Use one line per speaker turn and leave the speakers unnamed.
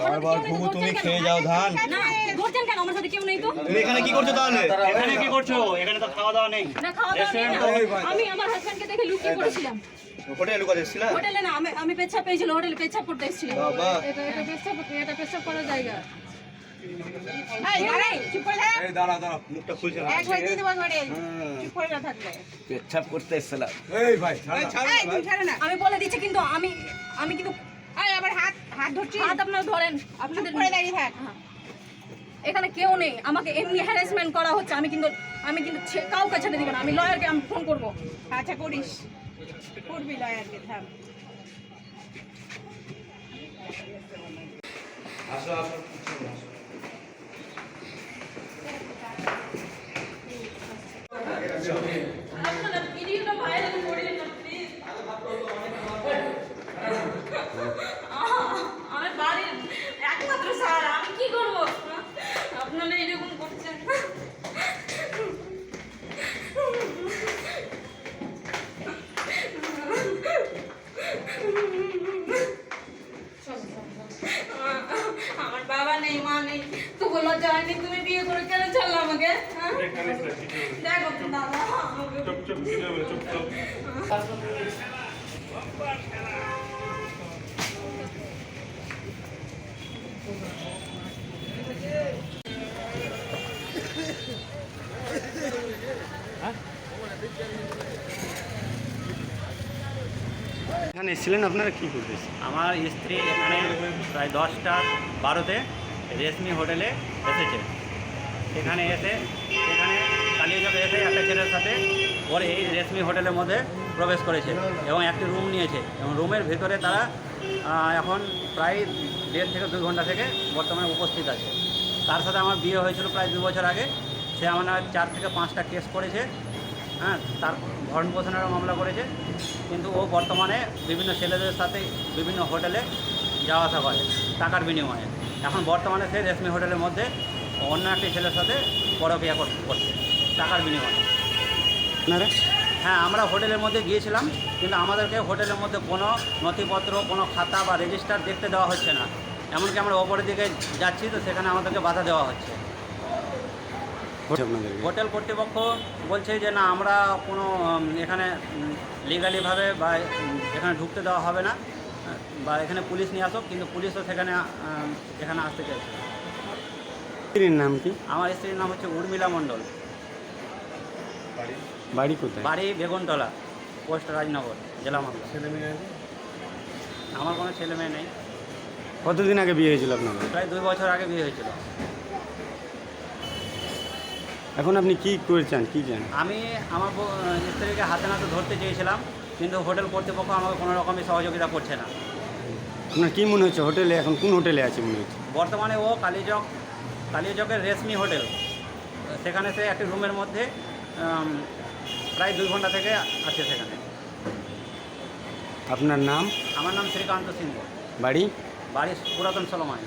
বারবার ঘুঘু তুমি খেয়ে যাও ধান।
ধরছেন কেন? আমার সাথে কেউ নেই তো।
তুমি এখানে কি করছ তাহলে?
এখানে কি করছ? এখানে তো খাওয়া দাওয়া নেই।
না খাওয়া দাওয়া নেই আমি আমার হাজবেন্ডকে দেখে লুকিয়ে পড়েছিলাম।
হোটেলে লুকাতে এসেছিলে?
হোটেলে না আমি আমি পেছাব পেয়েছিল হোটেলে পেছাব করতে এসেছিলাম
বাবা।
এটা এটা পেছাব এটা পেছাব করার জায়গা। আমি বলে দিচ্ছি কিন্তু আমি আমি কিন্তু
এই, আবার হাত হাত ধরছি।
হাত আপনারা ধরেন। আপনাদের
করে দাঁড়িয়ে থাক।
হ্যাঁ। এখানে কেউ নেই। আমাকে এমনি হ্যারাসমেন্ট করা হচ্ছে। আমি কিন্তু আমি কিন্তু কাউকে ছেড়ে দিব না। আমি লয়ারকে আমি ফোন করব।
আচ্ছা করিস। করবি লয়ারকে থাম।
আপনারা ভিডিওটা ভাইরাল করে দিন প্লিজ আমার বাড়ির একমাত্র স্যার আমি কি করব আপনারা এরকম করছেন আমার বাবা নেই মা নেই। তবু লজ্জা হয়নি তুমি বিয়ে করে কেন ছাড়লো আমাকে? হ্যাঁ? দেখো দাদা
এখানে এসেছিলেন আপনারা? কি করতেছেন
আমার স্ত্রী এখানে প্রায় দশটা বারোতে রেশমি হোটেলে এসেছে। সেখানে এসে সেখানে কালিয়াচকে এসে একটা ছেলের সাথে ওর এই রেশমি হোটেলের মধ্যে প্রবেশ করেছে এবং একটি রুম নিয়েছে। এবং রুমের ভেতরে তারা এখন প্রায় দেড় থেকে দুই ঘণ্টা থেকে বর্তমানে উপস্থিত আছে। তার সাথে আমার বিয়ে হয়েছিল প্রায় দু বছর আগে। সে আমার চার থেকে পাঁচটা কেস করেছে। হ্যাঁ তার ভরণ পোষণেরও মামলা করেছে। কিন্তু ও বর্তমানে বিভিন্ন ছেলেদের সাথে বিভিন্ন হোটেলে যাওয়া আসা করে, টাকার বিনিময়ে। এখন বর্তমানে সে রেশমি হোটেলের মধ্যে অন্য একটি ছেলের সাথে পরকিয়া কর- করছে টাকার বিনিময়ে।
আপনারা?
হ্যাঁ আমরা হোটেলের মধ্যে গিয়েছিলাম কিন্তু আমাদেরকে হোটেলের মধ্যে কোনো নথিপত্র কোনো খাতা বা রেজিস্টার দেখতে দেওয়া হচ্ছে না। এমনকি আমরা ওপরের দিকে যাচ্ছি তো সেখানে আমাদেরকে বাধা দেওয়া হচ্ছে। হোটেল কর্তৃপক্ষ বলছে যে না আমরা কোনো এখানে লিগালিভাবে বা এখানে ঢুকতে দেওয়া হবে না। বা এখানে পুলিশ নিয়ে আসো কিন্তু পুলিশও সেখানে এখানে আসতে চাইছে।
স্ত্রীর নাম কি?
আমার স্ত্রীর নাম হচ্ছে উর্মিলা মণ্ডল।
বাড়ি? কোথায়?
বাড়ি বেগুনতলা পোস্ট রাজনগর জেলা মামলা আমার কোনো ছেলে মেয়ে নেই।
কতদিন আগে বিয়ে হয়েছিল আপনার?
প্রায় দুই বছর আগে বিয়ে হয়েছিল।
এখন আপনি কি করছেন কি চান
আমি আমার স্ত্রীকে হাতে নাতে ধরতে চেয়েছিলাম। কিন্তু হোটেল কর্তৃপক্ষ আমাকে কোনো রকমই সহযোগিতা করছে না।
আপনার কী মনে হচ্ছে? হোটেলে এখন কোন হোটেলে আছে মনে হচ্ছে?
বর্তমানে ও কালীচক কালীচকের রেশমি হোটেল। সেখানে সে একটি রুমের মধ্যে প্রায় দুই ঘণ্টা থেকে আছে সেখানে।
আপনার নাম?
আমার নাম শ্রীকান্ত সিংহ
বাড়ি?
বাড়ি পুরাতন সলমায়